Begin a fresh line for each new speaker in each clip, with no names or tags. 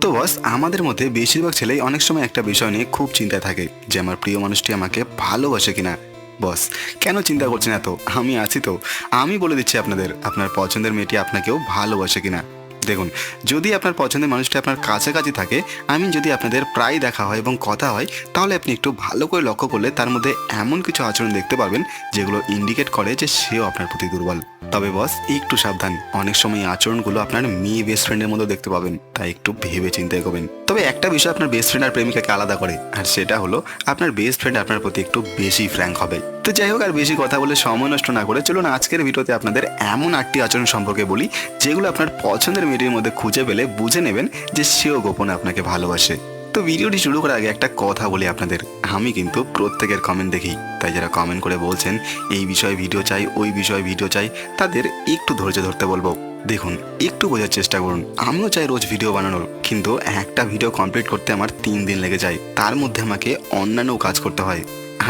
তো বস, আমাদের মধ্যে বেশিরভাগ ছেলেই অনেক সময় একটা বিষয় নিয়ে খুব চিন্তায় থাকে, যে আমার প্রিয় মানুষটি আমাকে ভালোবাসে কিনা। বস, কেন চিন্তা করছেন এত? আমি আছি তো। আমি বলে দিচ্ছি আপনাদের, আপনার পছন্দের মেয়েটি আপনাকেও ভালোবাসে কিনা। দেখুন, যদি আপনার পছন্দের মানুষটি আপনার কাছাকাছি থাকে, আমি যদি আপনাদের প্রায় দেখা হয় এবং কথা হয়, তাহলে আপনি একটু ভালো করে লক্ষ্য করলে তার মধ্যে এমন কিছু আচরণ দেখতে পারবেন, যেগুলো ইন্ডিকেট করে যে সেও আপনার প্রতি দুর্বল। তবে বস একটু সাবধান। অনেক সময় আচরণগুলো আপনার মেয়ে বেস্ট ফ্রেন্ডের মধ্যে দেখতে পাবেন, তাই একটু ভেবে চিন্তা করবেন তবে একটা বিষয় আপনার বেস্ট ফ্রেন্ড আর প্রেমিকাকে আলাদা করে, আর সেটা হলো আপনার বেস্ট ফ্রেন্ড আপনার প্রতি একটু বেশি ফ্র্যাঙ্ক হবে। তো যাই হোক আর বেশি কথা বলে সময় নষ্ট না করে চলুন আজকের ভিডিওতে আপনাদের এমন আটটি আচরণ সম্পর্কে বলি, যেগুলো আপনার পছন্দের মেয়েটির মধ্যে খুঁজে পেলে বুঝে নেবেন যে সেও গোপনে আপনাকে ভালোবাসে। তো ভিডিওটি শুরু করার আগে একটা কথা বলি আপনাদের, আমি কিন্তু প্রত্যেকের কমেন্ট দেখি, তাই যারা কমেন্ট করে বলছেন, এই বিষয়ে ভিডিও চাই, ওই বিষয়ে ভিডিও চাই, তাদের একটু ধৈর্য ধরতে বলব। দেখুন, একটু বোঝার চেষ্টা করুন। আমিও চাই রোজ ভিডিও বানানোর, কিন্তু একটা ভিডিও কমপ্লিট করতে আমার তিন দিন লেগে যায়। তার মধ্যে আমাকে অন্যান্য কাজ করতে হয়।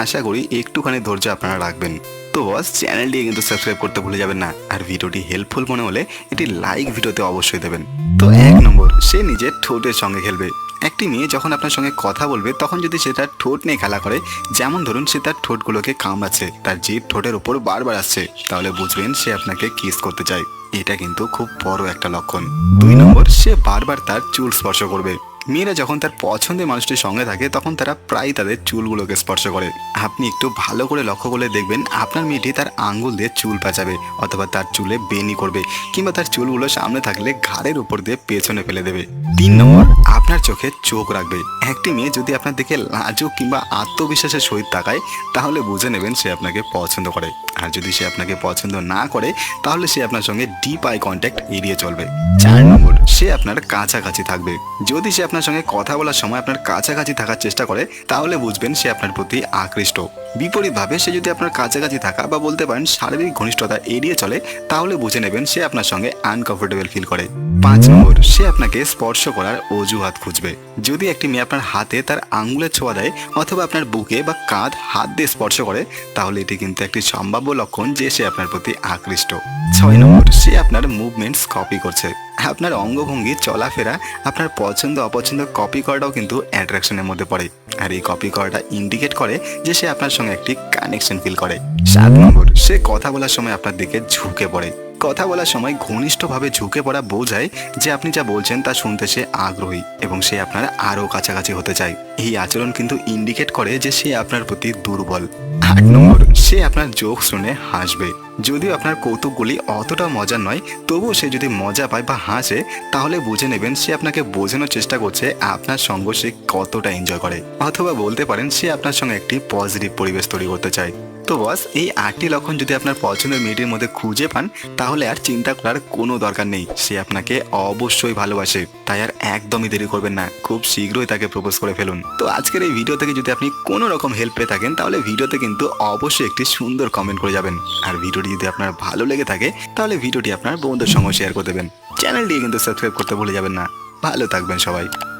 আশা করি একটুখানি ধৈর্য আপনারা রাখবেন। তো বস চ্যানেলটি কিন্তু সাবস্ক্রাইব করতে ভুলে যাবেন না। আর ভিডিওটি হেল্পফুল মনে হলে এটি লাইক ভিডিওতে অবশ্যই দেবেন। তো এক নম্বর সে নিজের ঠোঁটের সঙ্গে খেলবে। একটি মেয়ে যখন আপনার সঙ্গে কথা বলবে, তখন যদি সে তার ঠোঁট নিয়ে খেলা করে, যেমন ধরুন সে তার ঠোঁটগুলোকে কামড়াচ্ছে, তার জিভ ঠোঁটের ওপর বারবার আসছে, তাহলে বুঝবেন সে আপনাকে কিস করতে চায়। এটা কিন্তু খুব বড় একটা লক্ষণ। দুই নম্বর, সে বারবার তার চুল স্পর্শ করবে। মেয়েরা যখন তার পছন্দের মানুষটির সঙ্গে থাকে, তখন তারা প্রায় তাদের চুলগুলোকে স্পর্শ করে। আপনি একটু ভালো করে লক্ষ্য করলে দেখবেন আপনার মেয়েটি তার আঙ্গুল দিয়ে চুল পেঁচাবে অথবা তার চুলে বেনি করবে কিংবা তার চুলগুলো সামনে থাকলে ঘাড়ের উপর দিয়ে পেছনে ফেলে দেবে। তিন নম্বর, আপনার চোখে চোখ রাখবে। একটি মেয়ে যদি আপনার দিকে লাজুক কিংবা আত্মবিশ্বাসের সহিত তাকায়, তাহলে বুঝে নেবেন সে আপনাকে পছন্দ করে। আর যদি সে আপনাকে পছন্দ না করে, তাহলে সে আপনার সঙ্গে ডিপ আই কন্ট্যাক্ট এড়িয়ে চলবে। চার নম্বর সে আপনার কাছাকাছি থাকবে। যদি সে আপনার সঙ্গে কথা বলার সময় আপনার কাছাকাছি থাকার চেষ্টা করে, তাহলে বুঝবেন সে আপনার প্রতি আকৃষ্ট। বিপরীতভাবে সে যদি আপনার কাছাকাছি থাকা বা বলতে পারেন শারীরিক ঘনিষ্ঠতা এড়িয়ে চলে, তাহলে বুঝে নেবেন সে আপনার সঙ্গে আনকমফোর্টেবল ফিল করে। পাঁচ নম্বর, সে আপনাকে স্পর্শ করার অজুহাত খুঁজবে। যদি একটি মেয়ে আপনার হাতে তার আঙ্গুলের ছোঁয়া দেয় অথবা আপনার বুকে বা কাঁধ হাত দিয়ে স্পর্শ করে, তাহলে এটি কিন্তু একটি সম্ভাব্য লক্ষণ যে সে আপনার প্রতি আকৃষ্ট। ছয় নম্বর, সে আপনার মুভমেন্টস কপি করছে। আপনার অঙ্গভঙ্গি, চলাফেরা, আপনার পছন্দ, অপছন্দ কপি করাটাও কিন্তু অ্যাট্রাকশনের মধ্যে পড়ে। আর এই কপি করাটা ইন্ডিকেট করে যে সে আপনার সঙ্গে একটি কানেকশন ফিল করে। সাত নম্বর, সে কথা বলার সময় আপনার দিকে ঝুঁকে পড়ে। কথা বলার সময় ঘনিষ্ঠভাবে ঝুঁকে পড়া বোঝায় যে আপনি যা বলছেন তা শুনতে সে আগ্রহী এবং সে আপনার আরও কাছাকাছি হতে চায়। এই আচরণ কিন্তু ইন্ডিকেট করে যে সে আপনার প্রতি দুর্বল। আট নম্বর, সে আপনার জোক শুনে হাসবে। যদিও আপনার কৌতুকগুলি অতটা মজার নয়, তবুও সে যদি মজা পায় বা হাসে, তাহলে বুঝে নেবেন সে আপনাকে বোঝানোর চেষ্টা করছে আপনার সঙ্গ সে কতটা এনজয় করে। অথবা বলতে পারেন সে আপনার সঙ্গে একটি পজিটিভ পরিবেশ তৈরি করতে চায়। তো বস, এই আটটি লক্ষণ যদি আপনার পছন্দের মেয়েটির মধ্যে খুঁজে পান, তাহলে আর চিন্তা করার কোনো দরকার নেই। সে আপনাকে অবশ্যই ভালোবাসে। তাই আর একদমই দেরি করবেন না। খুব শীঘ্রই তাকে প্রপোজ করে ফেলুন। তো আজকের এই ভিডিও থেকে যদি আপনি কোনো রকম হেল্প পেয়ে থাকেন, তাহলে ভিডিওতে কিন্তু অবশ্যই একটি সুন্দর কমেন্ট করে যাবেন। আর ভিডিওটি যদি আপনার ভালো লেগে থাকে, তাহলে ভিডিওটি আপনার বন্ধুদের সঙ্গে শেয়ার করে দেবেন। চ্যানেলটি কিন্তু সাবস্ক্রাইব করতে ভুলে যাবেন না। ভালো থাকবেন সবাই।